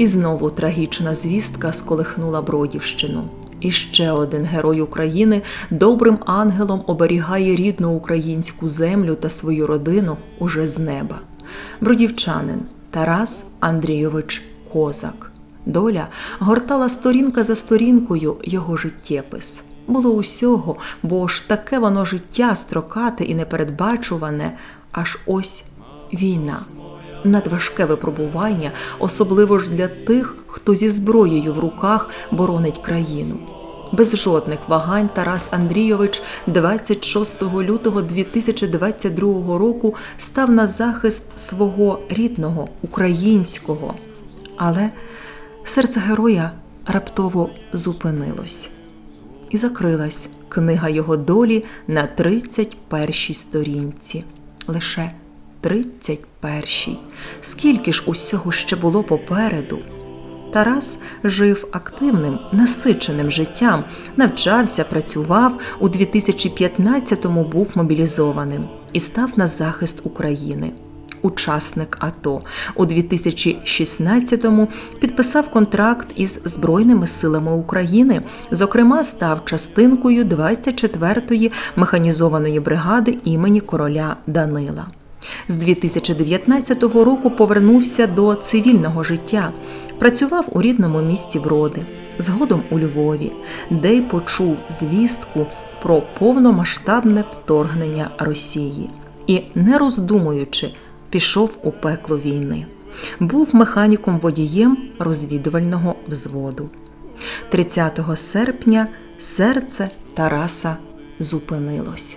І знову трагічна звістка сколихнула Бродівщину. І ще один герой України добрим ангелом оберігає рідну українську землю та свою родину уже з неба. Бродівчанин Тарас Андрійович Козак. Доля гортала сторінка за сторінкою його життєпис. Було усього, бо ж таке воно життя строкате і непередбачуване, аж ось війна. Надважке випробування, особливо ж для тих, хто зі зброєю в руках боронить країну. Без жодних вагань Тарас Андрійович 26 лютого 2022 року став на захист свого рідного українського. Але серце героя раптово зупинилось і закрилась книга його долі на 31 сторінці. Лише 31. Скільки ж усього ще було попереду? Тарас жив активним, насиченим життям, навчався, працював, у 2015-му був мобілізованим і став на захист України. Учасник АТО у 2016-му підписав контракт із Збройними силами України. Зокрема, став частинкою 24-ї механізованої бригади імені короля Данила. З 2019 року повернувся до цивільного життя, працював у рідному місті Броди, згодом у Львові, де й почув звістку про повномасштабне вторгнення Росії і, не роздумуючи, пішов у пекло війни. Був механіком водієм розвідувального взводу. 30 серпня серце Тараса зупинилось.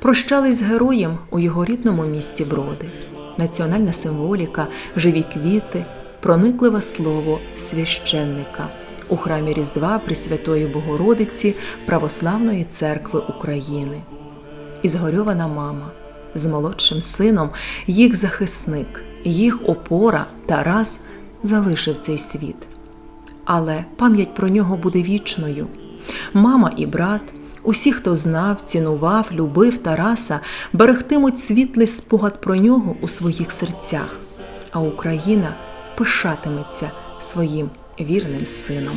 Прощались з героєм у його рідному місті Броди. Національна символіка, живі квіти, проникливе слово священника у храмі Різдва Пресвятої Богородиці Православної церкви України. І згорьована мама з молодшим сином, їх захисник, їх опора Тарас залишив цей світ. Але пам'ять про нього буде вічною. Мама і брат, усі, хто знав, цінував, любив Тараса, берегтимуть світлий спогад про нього у своїх серцях, а Україна пишатиметься своїм вірним сином.